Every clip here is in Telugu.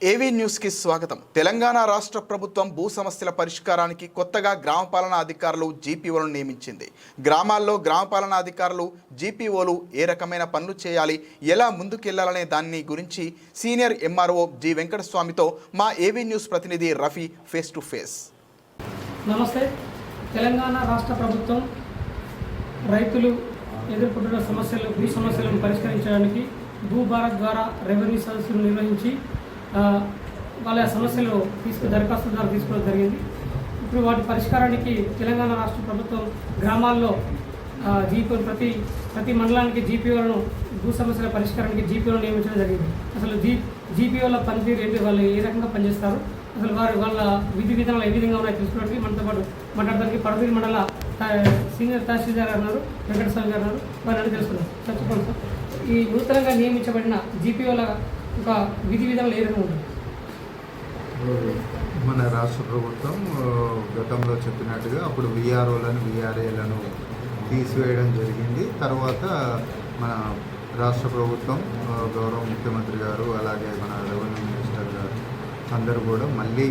ఏవీ న్యూస్కి స్వాగతం. తెలంగాణ రాష్ట్ర ప్రభుత్వం భూ సమస్యల పరిష్కారానికి కొత్తగా గ్రామ పాలనా అధికారులు జీపీఓలను నియమించింది. గ్రామాల్లో గ్రామ పాలనా అధికారులు జీపీఓలు ఏ రకమైన పనులు చేయాలి ఎలా ముందుకెళ్ళాలనే దాన్ని గురించి సీనియర్ ఎంఆర్ఓ జి వెంకటస్వామితో మా ఏవీ న్యూస్ ప్రతినిధి రఫీ ఫేస్ టు ఫేస్. నమస్తే. తెలంగాణ రాష్ట్ర ప్రభుత్వం రైతులు ఎదుర్కొంటున్న సమస్యలు భూ సమస్యలను పరిష్కరించడానికి భూభారత్ ద్వారా రెవెన్యూ సదస్సులు నిర్వహించి వాళ్ళ సమస్యలు తీసుకు దరఖాస్తు ద్వారా తీసుకోవడం జరిగింది. ఇప్పుడు వాటి పరిష్కారానికి తెలంగాణ రాష్ట్ర ప్రభుత్వం గ్రామాల్లో జీపీ ప్రతి ప్రతి మండలానికి జీపీఓలను భూ సమస్యల పరిష్కారానికి జీపీఓలను నియమించడం జరిగింది. అసలు జీ జీపీఓల పనితీరు ఏంటి? వాళ్ళు ఏ రకంగా పనిచేస్తారు? అసలు వారు వాళ్ళ విధి విధానాలు ఏ విధంగా ఉన్నాయో తెలుసుకోవడానికి మనతో పాటు మాట్లాడడానికి పడవీరు మండల సీనియర్ తహసీల్దార్ అన్నారు వెంకటస్వామి గారు అన్నారు వారిని తెలుసుకున్నారు చెప్పండి సార్. ఈ నూతనంగా నియమించబడిన జీపీఓల ఒక విధి విధానాలు ఏ ఉంటుంది. మన రాష్ట్ర ప్రభుత్వం గతంలో చెప్పినట్టుగా అప్పుడు విఆర్ఓలను విఆర్ఏలను తీసివేయడం జరిగింది. తర్వాత మన రాష్ట్ర ప్రభుత్వం గౌరవ ముఖ్యమంత్రి గారు అలాగే మన రెవెన్యూ మినిస్టర్ గారు అందరూ కూడా మళ్ళీ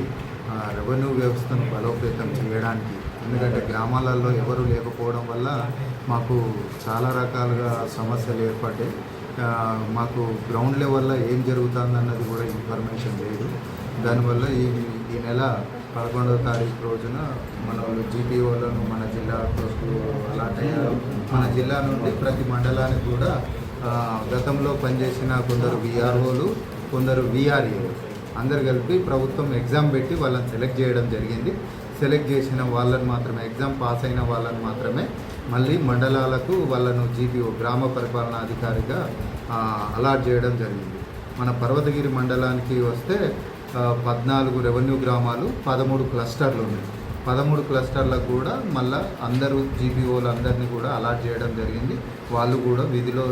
రెవెన్యూ వ్యవస్థను బలోపేతం చేయడానికి ఎందుకంటే గ్రామాలలో ఎవరు లేకపోవడం వల్ల మాకు చాలా రకాలుగా సమస్యలు ఏర్పడ్డాయి. మాకు గ్రౌండ్ లెవెల్లో ఏం జరుగుతుందన్నది కూడా ఇన్ఫర్మేషన్ లేదు. దానివల్ల ఈ ఈ నెల పదకొండవ తారీఖు రోజున మన జీపీఓలను మన జిల్లా అలాట్ అయ్యారు మన జిల్లా నుండి ప్రతి మండలానికి కూడా గతంలో పనిచేసిన కొందరు విఆర్ఓలు కొందరు విఆర్ఏలు అందరు కలిపి ప్రభుత్వం ఎగ్జామ్ పెట్టి వాళ్ళని సెలెక్ట్ చేయడం జరిగింది. సెలెక్ట్ చేసిన వాళ్ళని మాత్రమే ఎగ్జామ్ పాస్ అయిన వాళ్ళని మాత్రమే మళ్ళీ మండలాలకు వాళ్ళను జీపీఓ గ్రామ పరిపాలనా అధికారిగా అలాట్ చేయడం జరిగింది. మన పర్వతగిరి మండలానికి వస్తే పద్నాలుగు రెవెన్యూ గ్రామాలు పదమూడు క్లస్టర్లు ఉన్నాయి. పదమూడు క్లస్టర్లకు కూడా మళ్ళా అందరూ జీపీఓలు అందరినీ కూడా అలాట్ చేయడం జరిగింది. వాళ్ళు కూడా విధిలో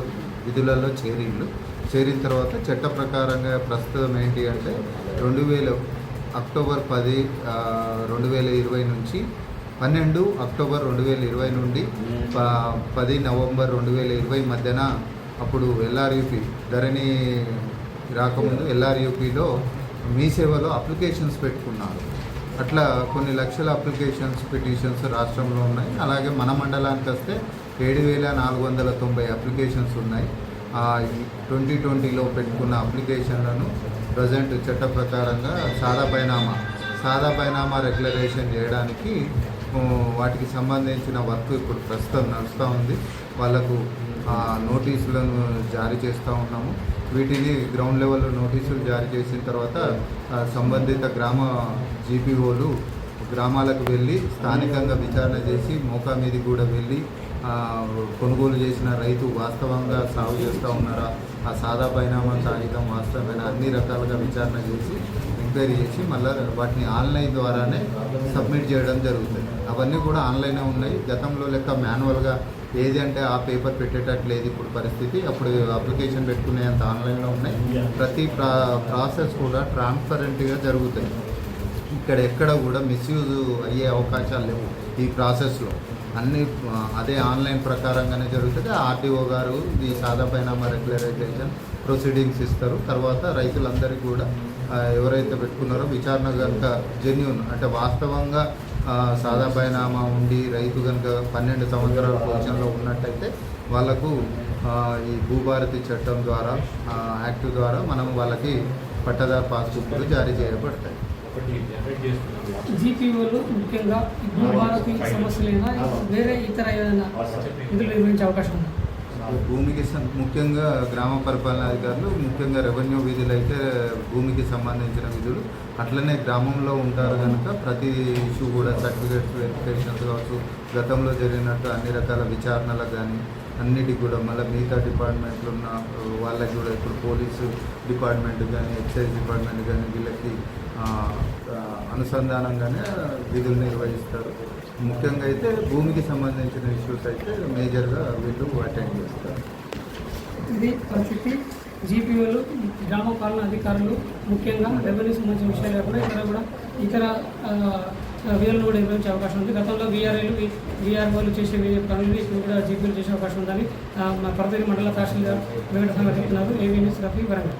విధులలో చేరిండ్లు చేరిన తర్వాత చట్ట ప్రకారంగా ప్రస్తుతం ఏంటి అంటే రెండు వేల అక్టోబర్ పది రెండు వేల ఇరవై నుంచి పన్నెండు అక్టోబర్ రెండు వేల ఇరవై నుండి పది నవంబర్ రెండు వేల ఇరవై మధ్యన అప్పుడు ఎల్ఆర్యూపీ ధరణి రాకముందు ఎల్ఆర్యూపీలో మీ సేవలో అప్లికేషన్స్ పెట్టుకున్నారు. అట్లా కొన్ని లక్షల అప్లికేషన్స్ పిటిషన్స్ రాష్ట్రంలో ఉన్నాయి. అలాగే మన మండలానికి వస్తే ఏడు వేల నాలుగు వందల తొంభై అప్లికేషన్స్ ఉన్నాయి. ట్వంటీ ట్వంటీలో పెట్టుకున్న అప్లికేషన్లను ప్రజెంట్ చట్ట ప్రకారంగా సాదా పైనామా సాదా పైనామా రెగ్యులరేషన్ చేయడానికి వాటికి సంబంధించిన వర్క్ ఇప్పుడు ప్రస్తుతం నడుస్తూ ఉంది. వాళ్ళకు ఆ, నోటీసులను జారీ చేస్తూ ఉన్నాము. వీటిని గ్రౌండ్ లెవెల్లో నోటీసులు జారీ చేసిన తర్వాత సంబంధిత గ్రామ జీపీఓలు గ్రామాలకు వెళ్ళి స్థానికంగా విచారణ చేసి మోకా మీది కూడా వెళ్ళి కొనుగోలు చేసిన రైతు వాస్తవంగా సాగు చేస్తూ ఉన్నారా? ఆ సాదా పరిణామం సాగితం వాస్తవమైన? అన్ని రకాలుగా విచారణ చేసి ఎంక్వైరీ చేసి మళ్ళీ వాటిని ఆన్లైన్ ద్వారానే సబ్మిట్ చేయడం జరుగుతుంది. అవన్నీ కూడా ఆన్లైనే ఉన్నాయి. గతంలో లెక్క మాన్యువల్గా ఏది అంటే ఆ పేపర్ పెట్టేటట్టు లేదు ఇప్పుడు పరిస్థితి. అప్పుడు అప్లికేషన్ పెట్టుకునే అంత ఆన్లైన్లో ఉన్నాయి. ప్రతి ప్రా ప్రాసెస్ కూడా ట్రాన్స్పరెంట్గా జరుగుతాయి. ఇక్కడ ఎక్కడ కూడా మిస్యూజ్ అయ్యే అవకాశాలు లేవు ఈ ప్రాసెస్లో. అన్ని అదే ఆన్లైన్ ప్రకారంగానే జరుగుతుంది. ఆర్టీఓ గారు ఈ సాదా పైనామా రెగ్యులరైజేషన్ ప్రొసీడింగ్స్ ఇస్తారు. తర్వాత రైతులందరికీ కూడా ఎవరైతే పెట్టుకున్నారో విచారణ కనుక జెన్యున్ అంటే వాస్తవంగా సాదా పైనామా ఉండి రైతు కనుక పన్నెండు సంవత్సరాల పొజిషన్లో ఉన్నట్టయితే వాళ్ళకు ఈ భూభారతి చట్టం ద్వారా యాక్ట్ ద్వారా మనం వాళ్ళకి పట్టదారు పాస్బుక్లు జారీ చేయబడతాయి. జీపీఓలు ముఖ్యంగా ఈ భూభారతి సమస్యలైనా వేరే ఇతర ఏదైనా విధులు నిర్వహించే అవకాశం ఉంది. భూమికి సం- ముఖ్యంగా గ్రామ పరిపాలనా అధికారులు ముఖ్యంగా రెవెన్యూ విధులు అయితే భూమికి సంబంధించిన విధులు అట్లనే గ్రామంలో ఉంటారు కనుక ప్రతి ఇష్యూ కూడా సర్టిఫికేట్స్ వెరిఫికేషన్స్ కావచ్చు గతంలో జరిగినట్టు అన్ని రకాల విచారణలకు కానీ అన్నిటికి కూడా మళ్ళీ మిగతా డిపార్ట్మెంట్లు ఉన్న వాళ్ళకి కూడా ఇప్పుడు పోలీసు డిపార్ట్మెంట్ కానీ ఎక్సైజ్ డిపార్ట్మెంట్ కానీ వీళ్ళకి అనుసంధానంగానే విధులు నిర్వహిస్తారు. ముఖ్యంగా అయితే భూమికి సంబంధించిన ఇష్యూస్ అయితే మేజర్గా వీళ్ళు అటెండ్ చేస్తారు. ఇది పరిస్థితి. జీపీఓలు గ్రామ పాలన అధికారులు ముఖ్యంగా రెవెన్యూ సంబంధించిన విషయాలు కూడా ఇక్కడ కూడా ఇతర వీళ్ళను కూడా నిర్వహించే అవకాశం ఉంది. గతంలో వీఆర్ఏలు వీఆర్ఓలు చేసే పనులు ఇప్పుడు కూడా జీపీలు చేసే అవకాశం ఉందని మా పరపేరు మండల తహసీల్దార్ వెంకటస్వామి చెప్తున్నారు AV News Rafi Warangal.